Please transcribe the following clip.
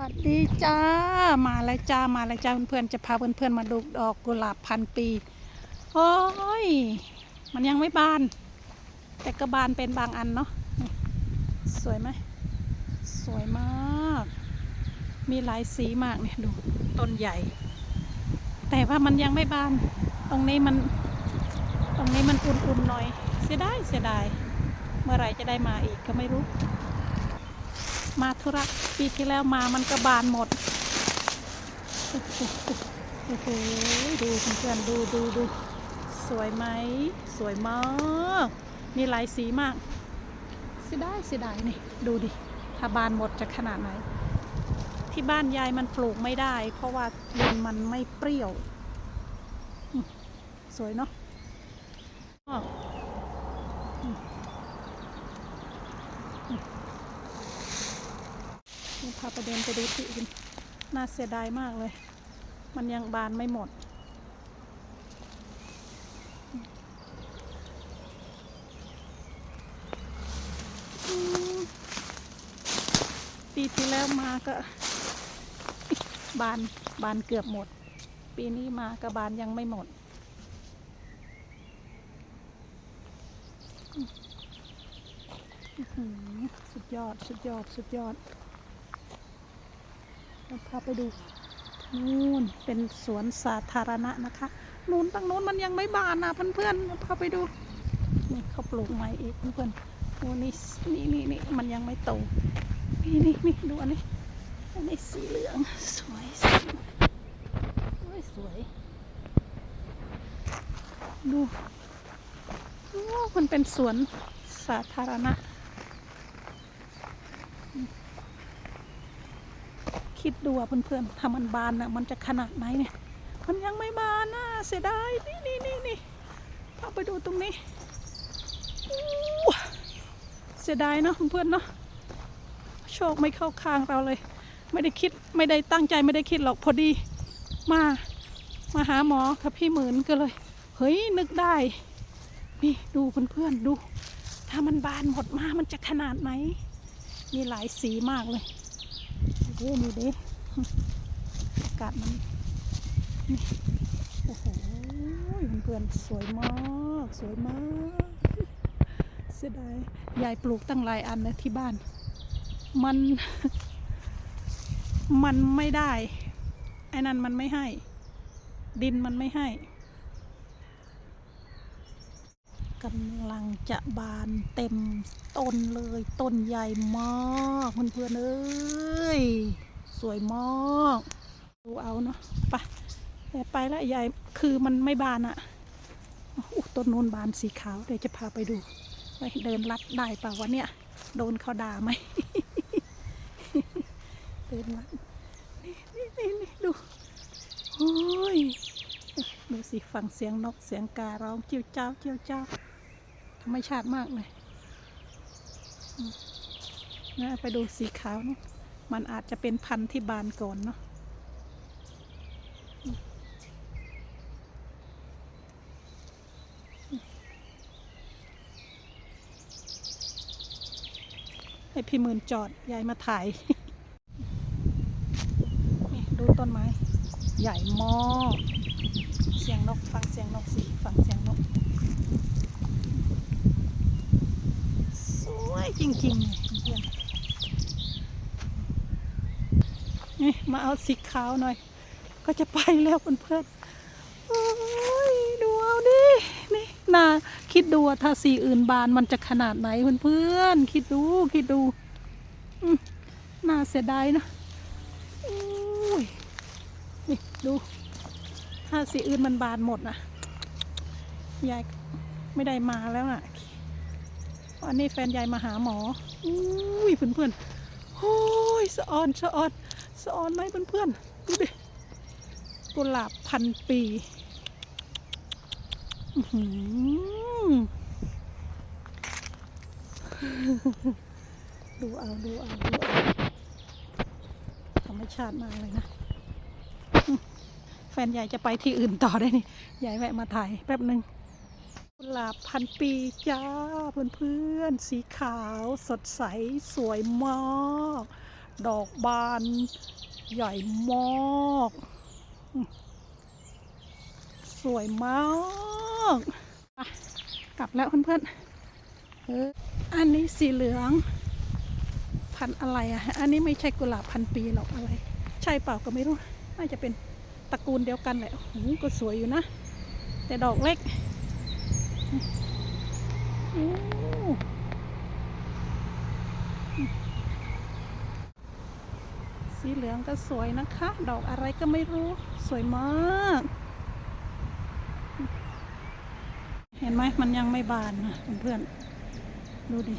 วัสดีจ้า มาแล้วจ้า มาแล้วจ้าเพื่อนๆ จะพาเพื่อนๆ มาดูดอกกุหลาบพันปี โอ้ย มันยังไม่บาน แต่ก็บานเป็นบางอันเนาะ สวยไหม สวยมาก มีหลายสีมากเนี่ยดู ต้นใหญ่ แต่ว่ามันยังไม่บาน ตรงนี้มัน ตรงนี้มันอุ่นๆหน่อย เสียดาย เสียดาย เมื่อไหรจะได้มาอีกก็ไม่รู้ มาธุระปีที่แล้วมามันก็บานหมดโอ้โหดูเพื่อนๆดูดูดูสวยไหม สวยมาก มีหลายสีมากเสียดายเสียดายนี่ ดูดิ ถ้าบานหมดจะขนาดไหน ที่บ้านยายมันปลูกไม่ได้ เพราะว่าดินมันไม่เปรี้ยว สวยเนาะอืม นี่พาไปเดินไปดูที่อื่นน่าเสียดายมากเลย มันยังบานไม่หมด ปีที่แล้วมาก็ บานบานเกือบหมด ปีนี้มาก็บานยังไม่หมดหือสุดยอด สุดยอด สุดยอด พาไปดูนู่นเป็นสวนสาธารณะนะคะนู่นตั้งนู้นมันยังไม่บานนะเพื่อนๆพาไปดูนี่เขาปลูกใหม่อีกเพื่อนๆโอ้นี่นี่นี่นี่มันยังไม่โตนี่นี่นี่ดูอันนี้อันนี้สีเหลืองสวยสวยสวยสวยดูโอ้มันเป็นสวนสาธารณะ คิดดูอะเพื่อนๆถ้ามันบานนะมันจะขนาดไหนเนี่ย มันยังไม่บานนะเสียดายนี่นี่นี่นี่เอาไปดูตรงนี้อู้เสียดายเนาะเพื่อนเนาะโชคไม่เข้าข้างเราเลย ไม่ได้คิดไม่ได้ตั้งใจไม่ได้คิดหรอกพอดีมามาหาหมอกับพี่หมื่นก็เลย เฮ้ยนึกได้ นี่ดูเพื่อนๆดู ถ้ามันบานหมดมามันจะขนาดไหน มีหลายสีมากเลย โอ้นี่เด้อากาศมันนี่โอ้โหเพื่อนๆสวยมาก สวยมาก เสียดายยายปลูกตั้งหลายอันนะที่บ้าน มัน มันไม่ได้ ไอ้นั่นมันไม่ให้ ดินมันไม่ให้ กำลังจะบานเต็มต้นเลย ต้นใหญ่มากเพื่อนๆเอ้ยสวยมากดูเอาเนาะไปแต่ไปแล้วยายคือมันไม่บานอะอุ๊ยต้นนูนบานสีขาวเดี๋ยวจะพาไปดูไปเดินลัดได้ป่าวะเนี่ย โดนเขาด่าไหมเดินลัดนี่นี่นี่นี่ดูโอ้ยดูสิฟังเสียงนกเสียงการ้องเจียวเจ้าเจียวเจ้า รมชาติมากเลยนะไปดูสีขาวนะมันอาจจะเป็นพันธุ์ที่บานก่อนเนาะให้พี่หมื่นจอด ยายมาถ่าย นี่ดูต้นไม้ ใหญ่มากเสียงนก ฟังเสียงนกสิ ฟังเสียงนก ส วยจริงๆเลยเพื่อนนี่มาเอาสีขาวหน่อย ก็จะไปแล้วเพื่อนๆโอ้ยดูเอาดิ นี่นาคิดดูถ้าสีอื่นบานมันจะขนาดไหนเพื่อนๆ คิดดูคิดดูน่าเสียดายนะยนี่ดูถ้าสีอื่นมันบานหมดนะยายไม่ได้มาแล้วน่ะ วันนี้แฟนยายมาหาหมออุ้ยเพื่อนๆโอ้ยสะออนสะออนสะออนไหมเพื่อนๆดูดิกุหลาบพันปีดูเอาดูเอาดูเอาธรรมชาติมากเลยนะ แฟนใหญ่จะไปที่อื่นต่อได้นี่ยายแวะมาถ่ายแป๊บหนึ่ง หลาบพันปีจ้าเพื่อนๆ สีขาวสดใสสวยมาก ดอกบานใหญ่มาก สวยมากกลับแล้วเพื่อนๆอออันนี้สีเหลือง พันอะไรอะ อันนี้ไม่ใช่กุหลาบพันปีหรอกอะไร ใช่เปล่าก็ไม่รู้ น่าจะเป็นตระกูลเดียวกันแหละโอ้ก็สวยอยู่นะ แต่ดอกเล็ก สีเหลืองก็สวยนะคะ ดอกอะไรก็ไม่รู้ สวยมาก เห็นไหมมันยังไม่บานนะเพื่อนๆดูดิ